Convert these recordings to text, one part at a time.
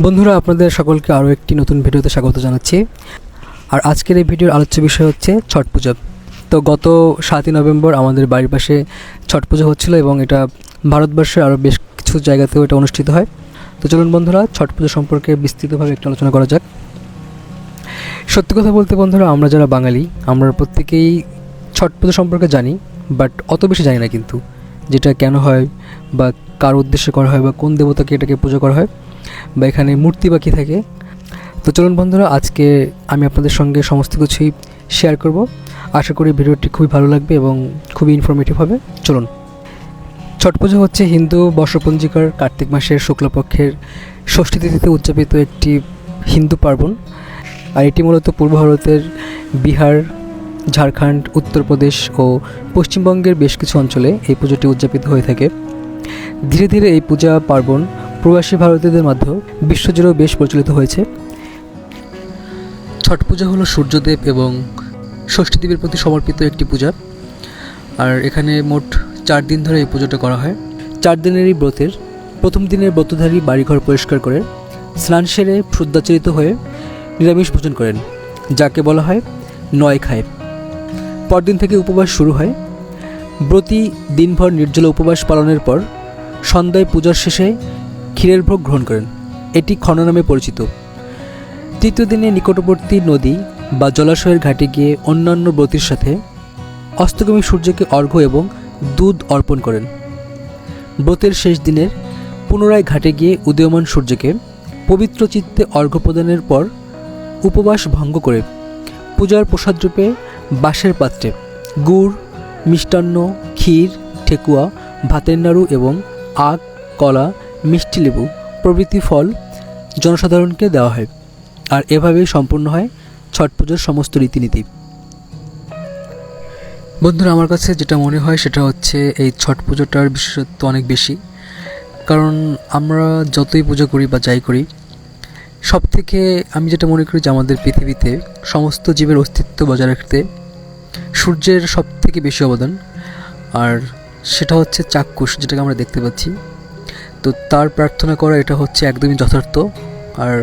বন্ধুরা, আপনাদের সকলকে আরও একটি নতুন ভিডিওতে স্বাগত জানাচ্ছি। আর আজকের এই ভিডিওর আলোচ্য বিষয় হচ্ছে ছট পূজা। তো গত সাতই নভেম্বর আমাদের বাড়ির পাশে ছট পুজো হচ্ছিল এবং এটা ভারতবর্ষের আরও বেশ কিছু জায়গাতেও এটা অনুষ্ঠিত হয়। তো চলুন বন্ধুরা, ছট পুজো সম্পর্কে বিস্তৃতভাবে একটু আলোচনা করা যাক। সত্যি কথা বলতে বন্ধুরা, আমরা যারা বাঙালি, আমরা প্রত্যেকেই ছট পুজো সম্পর্কে জানি, বাট অত বেশি জানি না কিন্তু। যেটা কেন হয় বা কার উদ্দেশ্যে করা হয় বা কোন দেবতাকে এটাকে পুজো করা হয় বা এখানে মূর্তি বাকি থাকে। তো চলুন বন্ধুরা, আজকে আমি আপনাদের সঙ্গে সমস্ত কিছুই শেয়ার করব। আশা করি ভিডিওটি খুবই ভালো লাগবে এবং খুবই ইনফরমেটিভ হবে। চলুন। ছট পুজো হচ্ছে হিন্দু বর্ষপঞ্জিকার কার্তিক মাসের শুক্লপক্ষের ষষ্ঠী তিথিতে উদযাপিত একটি হিন্দু পার্বণ। আর এটি মূলত পূর্ব ভারতের বিহার ঝাড়খণ্ড, উত্তরপ্রদেশ ও পশ্চিমবঙ্গের বেশ কিছু অঞ্চলে এই পুজোটি উদযাপিত হয়ে থাকে। ধীরে ধীরে এই পূজা পার্বণ প্রবাসী ভারতীয়দের মাধ্যমেও বিশ্বজুড়েও বেশ প্রচলিত হয়েছে। ছট পূজা হলো সূর্যদেব এবং ষষ্ঠীদেবীর প্রতি সমর্পিত একটি পূজা। আর এখানে মোট চার দিন ধরে এই পুজোটা করা হয়। চার দিনের এই ব্রতের প্রথম দিনের ব্রতধারী বাড়িঘর পরিষ্কার করে স্নান সেরে শুদ্ধাচরিত হয়ে নিরামিষ ভোজন করেন, যাকে বলা হয় নয় খায়। পরদিন থেকে উপবাস শুরু হয়। ব্রতী দিনভর নির্জল উপবাস পালনের পর সন্ধ্যায় পূজার শেষে ক্ষীরের ভোগ গ্রহণ করেন। এটি ক্ষণ নামে পরিচিত। তৃতীয় দিনে নিকটবর্তী নদী বা জলাশয়ের ঘাটে গিয়ে অন্যান্য ব্রতির সাথে অস্তগামী সূর্যকে অর্ঘ্য এবং দুধ অর্পণ করেন। ব্রতের শেষ দিনের পুনরায় ঘাটে গিয়ে উদীয়মান সূর্যকে পবিত্র চিত্তে অর্ঘ্য প্রদানের পর উপবাস ভঙ্গ করে পূজার প্রসাদরূপে বাঁশের পাত্রে। গুড়, মিষ্টান্ন, ক্ষীর, ঠেকুয়া, ভাতের নাড়ু এবং আখ, কলা, মিষ্টি লেবু প্রভৃতি ফল জনসাধারণকে দেওয়া হয় আর এভাবেই সম্পূর্ণ হয় ছট পুজোর সমস্ত রীতিনীতি। বন্ধুরা, আমার কাছে যেটা মনে হয় সেটা হচ্ছে এই ছট পুজোটার বিশেষত্ব অনেক বেশি। কারণ আমরা যতই পুজো করি বা যাই করি সব থেকে আমি যেটা মনে করি যে আমাদের পৃথিবীতে সমস্ত জীবের অস্তিত্ব বজায় রাখতে সূর্যের সব থেকে বেশি অবদান, আর সেটা হচ্ছে চাক্ষুষ, যেটাকে আমরা দেখতে পাচ্ছি। তো তার প্রার্থনা করা এটা হচ্ছে একদমই যথার্থ, আর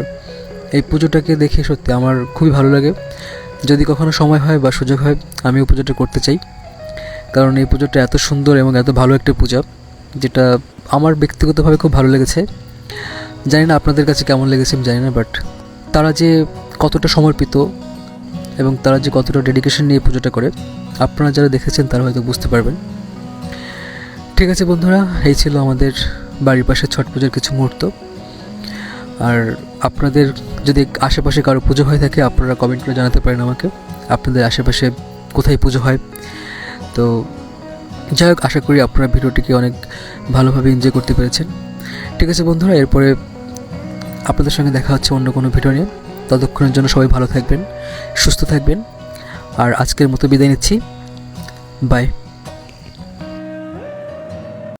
এই পুজোটাকে দেখে সত্যি আমার খুবই ভালো লাগে। যদি কখনো সময় হয় বা সুযোগ হয়, আমি পুজোটা করতে চাই। কারণ এই পুজোটা এত সুন্দর এবং এত ভালো একটা পূজা, যেটা আমার ব্যক্তিগতভাবে খুব ভালো লেগেছে। জানি না আপনাদের কাছে কেমন লেগেছে, আমি জানি না বাট তারা যে কতটা সমর্পিত এবং তারা যে কতটা ডেডিকেশন নিয়ে পুজোটা করে, আপনারা যারা দেখেছেন তারা হয়তো বুঝতে পারবেন। ঠিক আছে বন্ধুরা, এই ছিল আমাদের বাড়ির পাশে ছট পুজোর কিছু মুহূর্ত। আর আপনাদের যদি আশেপাশে কারও পুজো হয়ে থাকে, আপনারা কমেন্ট করে জানাতে পারেন আমাকে, আপনাদের আশেপাশে কোথায় পুজো হয়। তো যাই হোক, আশা করি আপনারা ভিডিওটিকে অনেক ভালোভাবে এনজয় করতে পেরেছেন। ঠিক আছে বন্ধুরা, এরপরে আপনাদের সঙ্গে দেখা হচ্ছে অন্য কোনো ভিডিও নিয়ে। ততক্ষণের জন্য সবাই ভালো থাকবেন সুস্থ থাকবেন। আর আজকের মতো বিদায় নিচ্ছি। বাই